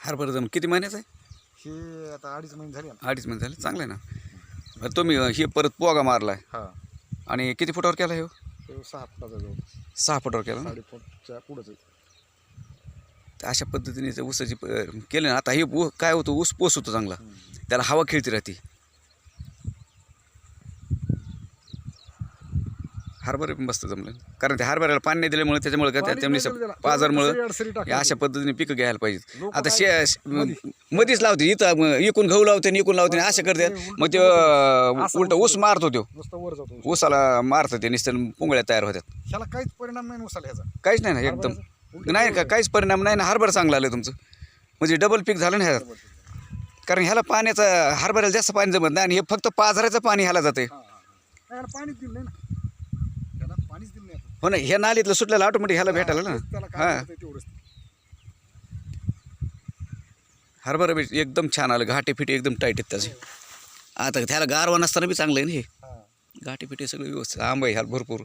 हरभरा जमीन किती महिन्याचं आहे? हे आता अडीच महिने झाले अडीच महिने झाले. चांगलं आहे ना. बरं तुम्ही अं, हे परत पोगा मारला आहे हा. आणि किती फुटावर केला हे? हो? तो सहा फुटाचा जवळ सहा फुटावर केला ना? फुटच्या पुढंच आहे. तर अशा पद्धतीने जर ऊसाची प- केलं ना आता हे ऊ काय होतं ऊस पोस होतो चांगला. त्याला हवा खेळती राहते. हरभरे पण मस्त जमलं. कारण ते हरभऱ्याला पाणी नाही दिल्यामुळे त्याच्यामुळे काय पाणी दिलं त्याला. बाजारमुळं. या अशा पद्धतीने पिकं घ्यायला पाहिजेत. आता शे मध्येच लावते इथं म- इकून गहू लावते आणि इकून लावते आणि असं करतात मग ते उलट ऊस मारतो तो नुसतं वर जातो ऊसाला मारतं ते नुसतं पुंगळ्या तयार होत्यात ह्याला काहीच परिणाम नाही उसाला ह्याचा. काहीच नाही ना एकदम. नाही का काहीच परिणाम नाही ना हरभरा चांगला आलं तुमचं. म्हणजे डबल पीक झालं ना कारण ह्याला पाण्याचं हरभऱ्याला जास्त पाणी जमत नाही आणि हे फक्त पाझराचं पाणी ह्याला जाते हा, हा, हा. पाणीच दिलं नाही ना. पाणीच दिलं नाही. हो ना ह्या नालीतलं सुटलेलं ऑटोमॅटिक ह्याला भेटायला ना? त्याला हा. तेवढंच. हरभरा बी एकदम छान आलं घाटे फिटे एकदम टाईट आहेत त्याचे. आता त्याला गारवा नसताना बी चांगलं आहे ना हे? हा. घाटे फिटे सगळं व्यवस्थित. आंबा आहे ह्याला भरपूर.